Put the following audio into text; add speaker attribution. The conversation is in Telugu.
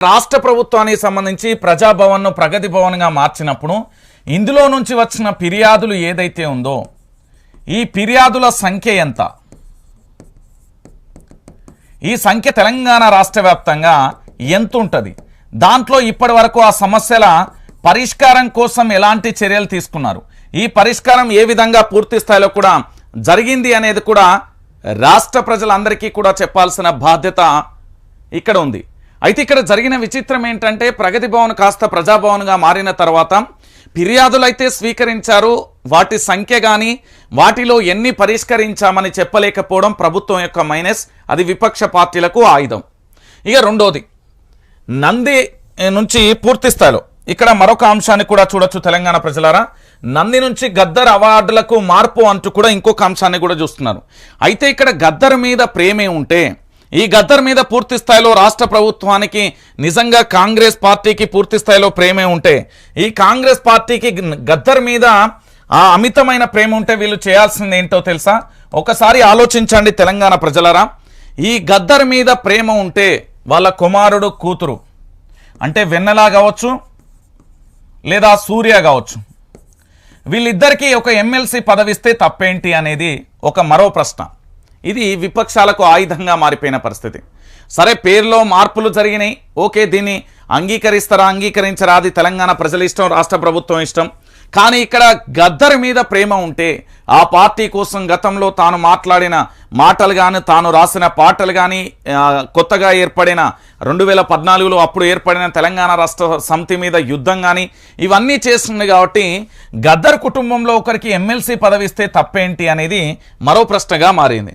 Speaker 1: రాష్ట్ర ప్రభుత్వానికి సంబంధించి ప్రజాభవన్ను ప్రగతి భవన్గా మార్చినప్పుడు ఇందులో నుంచి వచ్చిన ఫిర్యాదులు ఏదైతే ఉందో ఈ ఫిర్యాదుల సంఖ్య ఎంత? ఈ సంఖ్య తెలంగాణ రాష్ట్ర వ్యాప్తంగా ఎంత ఉంటుంది? దాంట్లో ఇప్పటి వరకు ఆ సమస్యల పరిష్కారం కోసం ఎలాంటి చర్యలు తీసుకున్నారు? ఈ పరిష్కారం ఏ విధంగా పూర్తి స్థాయిలో కూడా జరిగింది అనేది కూడా రాష్ట్ర ప్రజలందరికీ కూడా చెప్పాల్సిన బాధ్యత ఇక్కడ ఉంది. అయితే ఇక్కడ జరిగిన విచిత్రం ఏంటంటే ప్రగతి భవన్ కాస్త ప్రజాభవన్గా మారిన తర్వాత ఫిర్యాదులు అయితే స్వీకరించారు. వాటి సంఖ్య కానీ వాటిలో ఎన్ని పరిష్కరించామని చెప్పలేకపోవడం ప్రభుత్వం యొక్క మైనస్ అది విపక్ష పార్టీలకు ఆయుధం. ఇక రెండోది నంది నుంచి పూర్తి స్థాయిలో ఇక్కడ మరొక అంశాన్ని కూడా చూడొచ్చు తెలంగాణ ప్రజలారా. నంది నుంచి గద్దర్ అవార్డులకు మార్పు అంటూ కూడా ఇంకొక అంశాన్ని కూడా చూస్తున్నారు. అయితే ఇక్కడ గద్దర్ మీద ప్రేమే ఉంటే ఈ గద్దర్ మీద పూర్తి స్థాయిలో రాష్ట్ర ప్రభుత్వానికి నిజంగా కాంగ్రెస్ పార్టీకి పూర్తి స్థాయిలో ప్రేమే ఉంటే ఈ కాంగ్రెస్ పార్టీకి గద్దర్ మీద ఆ అమితమైన ప్రేమ ఉంటే వీళ్ళు చేయాల్సింది ఏంటో తెలుసా? ఒకసారి ఆలోచించండి తెలంగాణ ప్రజలరా. ఈ గద్దర్ మీద ప్రేమ ఉంటే వాళ్ళ కుమారుడు కూతురు అంటే వెన్నెలా కావచ్చు లేదా సూర్య కావచ్చు వీళ్ళిద్దరికీ ఒక ఎమ్మెల్సీ పదవిస్తే తప్పేంటి అనేది ఒక మరో ప్రశ్న. ఇది విపక్షాలకు ఆయుధంగా మారిపోయిన పరిస్థితి. సరే పేరులో మార్పులు జరిగినాయి. ఓకే దీన్ని అంగీకరిస్తారా అంగీకరించరా? అది తెలంగాణ ప్రజల ఇష్టం రాష్ట్ర ప్రభుత్వం ఇష్టం. కానీ ఇక్కడ గద్దర్ మీద ప్రేమ ఉంటే ఆ పార్టీ కోసం గతంలో తాను మాట్లాడిన మాటలు కానీ తాను రాసిన పాటలు కానీ కొత్తగా ఏర్పడిన రెండు వేల పద్నాలుగులో అప్పుడు ఏర్పడిన తెలంగాణ రాష్ట్ర సమితి మీద యుద్ధం కానీ ఇవన్నీ చేస్తుంది కాబట్టి గద్దర్ కుటుంబంలో ఒకరికి ఎమ్మెల్సీ పదవిస్తే తప్పేంటి అనేది మరో ప్రశ్నగా మారింది.